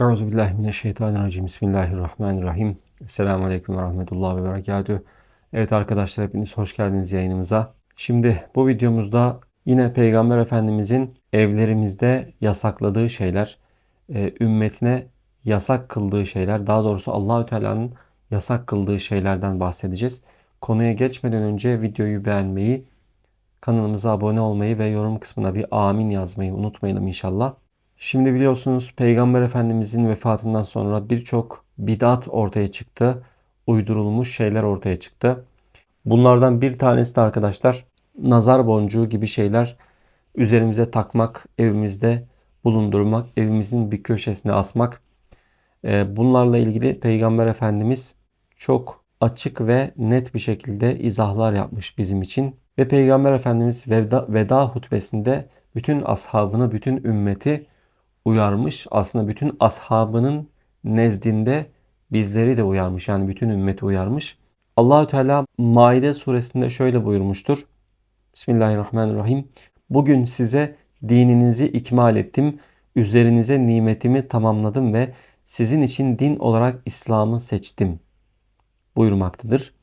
Euzubillahimineşşeytanirracim. Bismillahirrahmanirrahim. Esselamu Aleyküm ve Rahmetullah ve Berekatühü. Evet arkadaşlar hepiniz hoş geldiniz yayınımıza. Şimdi bu videomuzda yine Peygamber Efendimizin evlerimizde yasakladığı şeyler, e, ümmetine yasak kıldığı şeyler, daha doğrusu Allahü Teala'nın yasak kıldığı şeylerden bahsedeceğiz. Konuya geçmeden önce videoyu beğenmeyi, kanalımıza abone olmayı ve yorum kısmına bir amin yazmayı unutmayalım inşallah. Şimdi biliyorsunuz Peygamber Efendimizin vefatından sonra birçok bidat ortaya çıktı. Uydurulmuş şeyler ortaya çıktı. Bunlardan bir tanesi de arkadaşlar nazar boncuğu gibi şeyler üzerimize takmak, evimizde bulundurmak, evimizin bir köşesine asmak. Ee, bunlarla ilgili Peygamber Efendimiz çok açık ve net bir şekilde izahlar yapmış bizim için. Ve Peygamber Efendimiz veda, veda hutbesinde bütün ashabını, bütün ümmeti uyarmış. Aslında bütün ashabının nezdinde bizleri de uyarmış. Yani bütün ümmeti uyarmış. Allahü Teala Maide suresinde şöyle buyurmuştur. Bismillahirrahmanirrahim. Bugün size dininizi ikmal ettim. Üzerinize nimetimi tamamladım ve sizin için din olarak İslam'ı seçtim buyurmaktadır.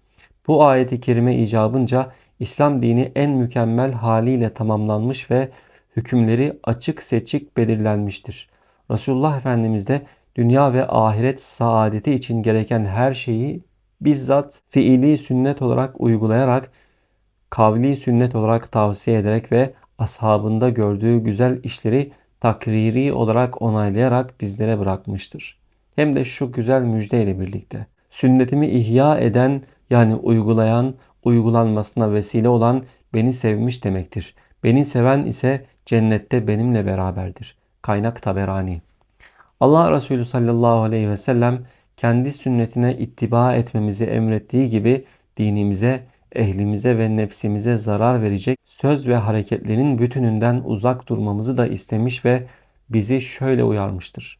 Bu ayeti kerime icabınca İslam dini en mükemmel haliyle tamamlanmış ve hükümleri açık seçik belirlenmiştir. Resulullah Efendimiz de dünya ve ahiret saadeti için gereken her şeyi bizzat fiili sünnet olarak uygulayarak, kavli sünnet olarak tavsiye ederek ve ashabında gördüğü güzel işleri takriri olarak onaylayarak bizlere bırakmıştır. Hem de şu güzel müjdeyle birlikte. Sünnetimi ihya eden yani uygulayan, uygulanmasına vesile olan beni sevmiş demektir. Beni seven ise cennette benimle beraberdir. Kaynak Taberani. Allah Resulü sallallahu aleyhi ve sellem kendi sünnetine ittiba etmemizi emrettiği gibi dinimize, ehlimize ve nefsimize zarar verecek söz ve hareketlerin bütününden uzak durmamızı da istemiş ve bizi şöyle uyarmıştır.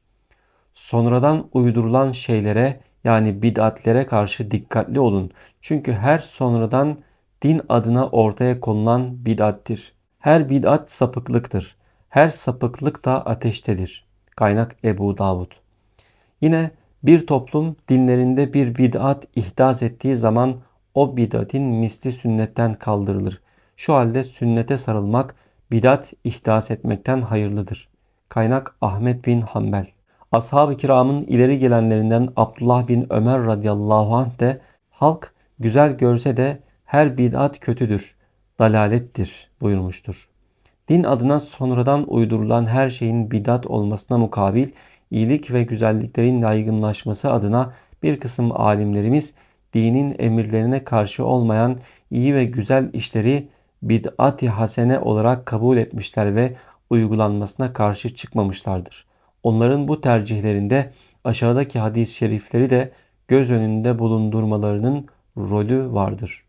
Sonradan uydurulan şeylere yani bid'atlere karşı dikkatli olun. Çünkü her sonradan din adına ortaya konulan bid'attir. Her bid'at sapıklıktır. Her sapıklık da ateştedir. Kaynak Ebu Davud. Yine bir toplum dinlerinde bir bid'at ihdas ettiği zaman o bid'atin misli sünnetten kaldırılır. Şu halde sünnete sarılmak bid'at ihdas etmekten hayırlıdır. Kaynak Ahmet bin Hanbel. Ashab-ı kiramın ileri gelenlerinden Abdullah bin Ömer radıyallahu anh de halk güzel görse de her bid'at kötüdür dalalettir buyurmuştur. Din adına sonradan uydurulan her şeyin bidat olmasına mukabil iyilik ve güzelliklerin yaygınlaşması adına bir kısım alimlerimiz dinin emirlerine karşı olmayan iyi ve güzel işleri bid'at-i hasene olarak kabul etmişler ve uygulanmasına karşı çıkmamışlardır. Onların bu tercihlerinde aşağıdaki hadis-i şerifleri de göz önünde bulundurmalarının rolü vardır.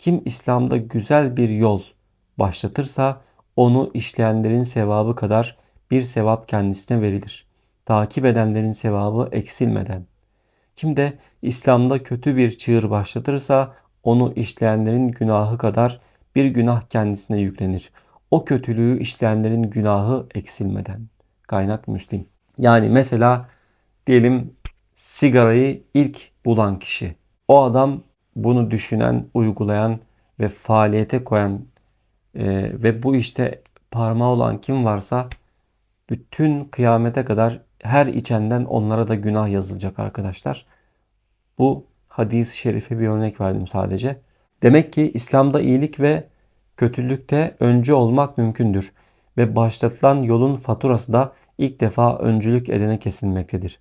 Kim İslam'da güzel bir yol başlatırsa onu işleyenlerin sevabı kadar bir sevap kendisine verilir. Takip edenlerin sevabı eksilmeden. Kim de İslam'da kötü bir çığır başlatırsa onu işleyenlerin günahı kadar bir günah kendisine yüklenir. O kötülüğü işleyenlerin günahı eksilmeden. Kaynak Müslim. Yani mesela diyelim sigarayı ilk bulan kişi. O adam bunu düşünen, uygulayan ve faaliyete koyan e, ve bu işte parmağı olan kim varsa bütün kıyamete kadar her içenden onlara da günah yazılacak arkadaşlar. Bu hadis-i şerife bir örnek verdim sadece. Demek ki İslam'da iyilik ve kötülükte önce olmak mümkündür ve başlatılan yolun faturası da ilk defa öncülük edene kesilmektedir.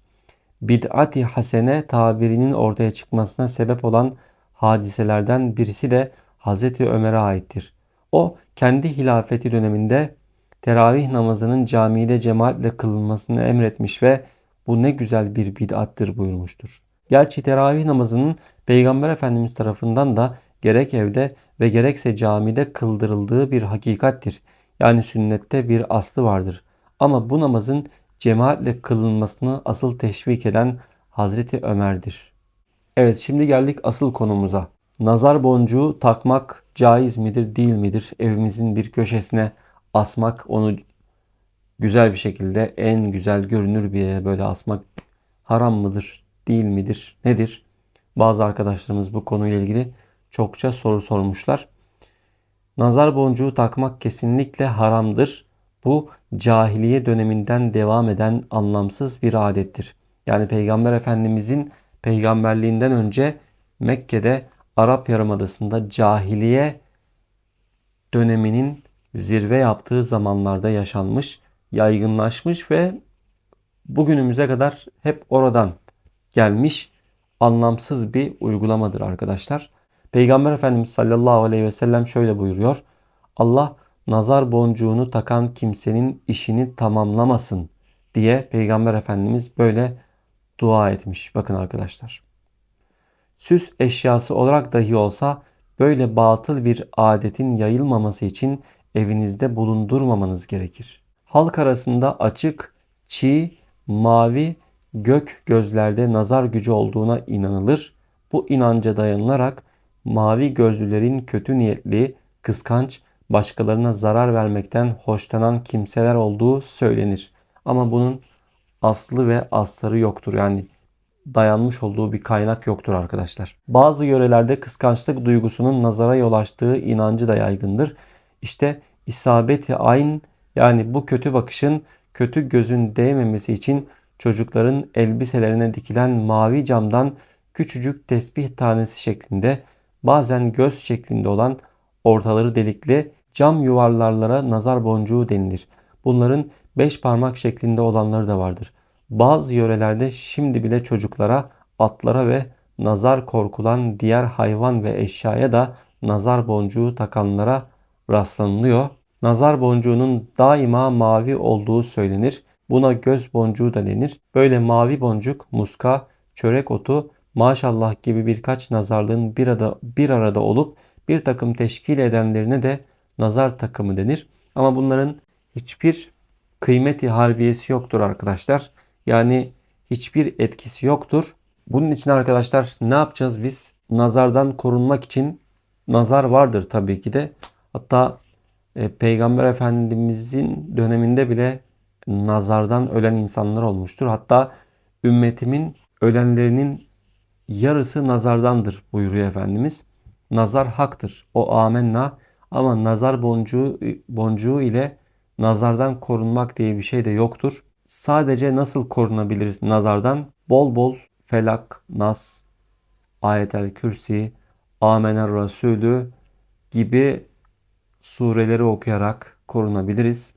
Bid'ati hasene tabirinin ortaya çıkmasına sebep olan hadiselerden birisi de Hazreti Ömer'e aittir. O kendi hilafeti döneminde teravih namazının camide cemaatle kılınmasını emretmiş ve bu ne güzel bir bid'attır buyurmuştur. Gerçi teravih namazının Peygamber Efendimiz tarafından da gerek evde ve gerekse camide kıldırıldığı bir hakikattir. Yani sünnette bir aslı vardır. Ama bu namazın cemaatle kılınmasını asıl teşvik eden Hazreti Ömer'dir. Evet şimdi geldik asıl konumuza. Nazar boncuğu takmak caiz midir değil midir? Evimizin bir köşesine asmak, onu güzel bir şekilde en güzel görünür bir yere böyle asmak haram mıdır, değil midir, nedir? Bazı arkadaşlarımız bu konuyla ilgili çokça soru sormuşlar. Nazar boncuğu takmak kesinlikle haramdır. Bu cahiliye döneminden devam eden anlamsız bir adettir. Yani Peygamber Efendimizin peygamberliğinden önce Mekke'de Arap Yarımadası'nda cahiliye döneminin zirve yaptığı zamanlarda yaşanmış, yaygınlaşmış ve bugünümüze kadar hep oradan gelmiş anlamsız bir uygulamadır arkadaşlar. Peygamber Efendimiz sallallahu aleyhi ve sellem şöyle buyuruyor. Allah nazar boncuğunu takan kimsenin işini tamamlamasın diye Peygamber Efendimiz böyle dua etmiş. Bakın arkadaşlar. Süs eşyası olarak dahi olsa böyle batıl bir adetin yayılmaması için evinizde bulundurmamanız gerekir. Halk arasında açık, çiğ, mavi, gök gözlerde nazar gücü olduğuna inanılır. Bu inanca dayanılarak mavi gözlülerin kötü niyetli, kıskanç, başkalarına zarar vermekten hoşlanan kimseler olduğu söylenir. Ama bunun aslı ve astarı yoktur. Yani dayanmış olduğu bir kaynak yoktur arkadaşlar. Bazı yörelerde kıskançlık duygusunun nazara yol açtığı inancı da yaygındır. İşte isabeti ayn yani bu kötü bakışın kötü gözün değmemesi için çocukların elbiselerine dikilen mavi camdan küçücük tesbih tanesi şeklinde bazen göz şeklinde olan ortaları delikli cam yuvarlarlara nazar boncuğu denilir. Bunların beş parmak şeklinde olanları da vardır. Bazı yörelerde şimdi bile çocuklara, atlara ve nazar korkulan diğer hayvan ve eşyaya da nazar boncuğu takanlara rastlanılıyor. Nazar boncuğunun daima mavi olduğu söylenir. Buna göz boncuğu da denir. Böyle mavi boncuk, muska, çörek otu, maşallah gibi birkaç nazarlığın bir arada, bir arada olup bir takım teşkil edenlerine de nazar takımı denir. Ama bunların hiçbir kıymeti harbiyesi yoktur arkadaşlar. Yani hiçbir etkisi yoktur. Bunun için arkadaşlar ne yapacağız biz? Nazardan korunmak için nazar vardır tabii ki de. Hatta e, Peygamber Efendimizin döneminde bile nazardan ölen insanlar olmuştur. Hatta ümmetimin ölenlerinin yarısı nazardandır buyuruyor Efendimiz. Nazar haktır. O amenna ama nazar boncuğu boncuğu ile nazardan korunmak diye bir şey de yoktur. Sadece nasıl korunabiliriz nazardan? Bol bol felak, nas, ayetel kürsi, amener rasulü gibi sureleri okuyarak korunabiliriz.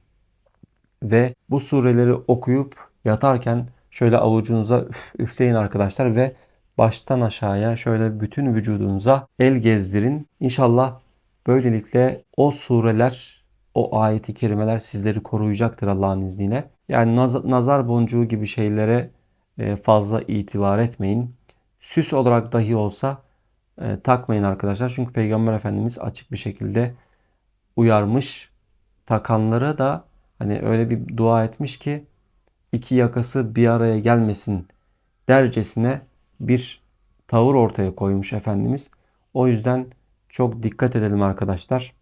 Ve bu sureleri okuyup yatarken şöyle avucunuza üfleyin arkadaşlar ve baştan aşağıya şöyle bütün vücudunuza el gezdirin. İnşallah böylelikle o sureler, o ayeti kerimeler sizleri koruyacaktır Allah'ın izniyle. Yani nazar boncuğu gibi şeylere e, fazla itibar etmeyin. Süs olarak dahi olsa e, takmayın arkadaşlar. Çünkü Peygamber Efendimiz açık bir şekilde uyarmış. Takanlara da hani öyle bir dua etmiş ki iki yakası bir araya gelmesin dercesine bir tavır ortaya koymuş Efendimiz. O yüzden çok dikkat edelim arkadaşlar.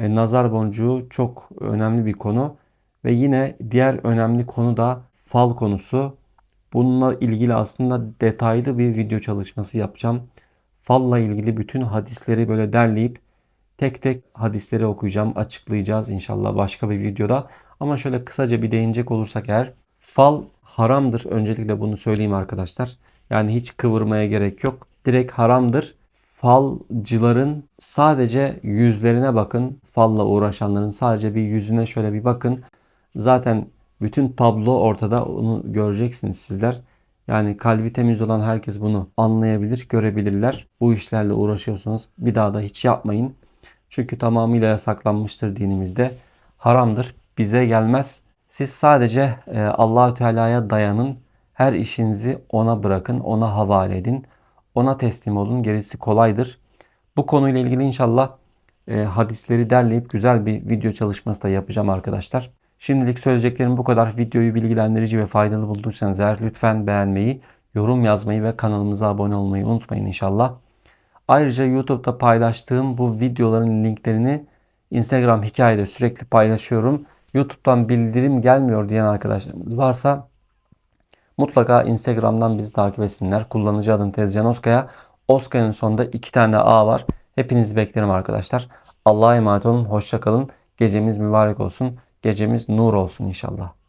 E, nazar boncuğu çok önemli bir konu. Ve yine diğer önemli konu da fal konusu. Bununla ilgili aslında detaylı bir video çalışması yapacağım. Falla ilgili bütün hadisleri böyle derleyip tek tek hadisleri okuyacağım, açıklayacağız inşallah başka bir videoda. Ama şöyle kısaca bir değinecek olursak eğer fal haramdır. Öncelikle bunu söyleyeyim arkadaşlar. Yani hiç kıvırmaya gerek yok. Direkt haramdır. Falcıların sadece yüzlerine bakın. Falla uğraşanların sadece bir yüzüne şöyle bir bakın. Zaten bütün tablo ortada onu göreceksiniz sizler. Yani kalbi temiz olan herkes bunu anlayabilir, görebilirler. Bu işlerle uğraşıyorsanız bir daha da hiç yapmayın. Çünkü tamamıyla yasaklanmıştır dinimizde. Haramdır. Bize gelmez. Siz sadece e, Allahü Teala'ya dayanın. Her işinizi ona bırakın, ona havale edin. Ona teslim olun. Gerisi kolaydır. Bu konuyla ilgili inşallah e, hadisleri derleyip güzel bir video çalışması da yapacağım arkadaşlar. Şimdilik söyleyeceklerim bu kadar. Videoyu bilgilendirici ve faydalı bulduysanız eğer lütfen beğenmeyi, yorum yazmayı ve kanalımıza abone olmayı unutmayın inşallah. Ayrıca YouTube'da paylaştığım bu videoların linklerini Instagram hikayede sürekli paylaşıyorum. YouTube'dan bildirim gelmiyor diyen arkadaşlarımız varsa mutlaka Instagram'dan bizi takip etsinler. Kullanıcı adım Tezcan Oskaya. Oskaya'nın sonunda iki tane A var. Hepinizi beklerim arkadaşlar. Allah'a emanet olun. Hoşça kalın. Gecemiz mübarek olsun. Gecemiz nur olsun inşallah.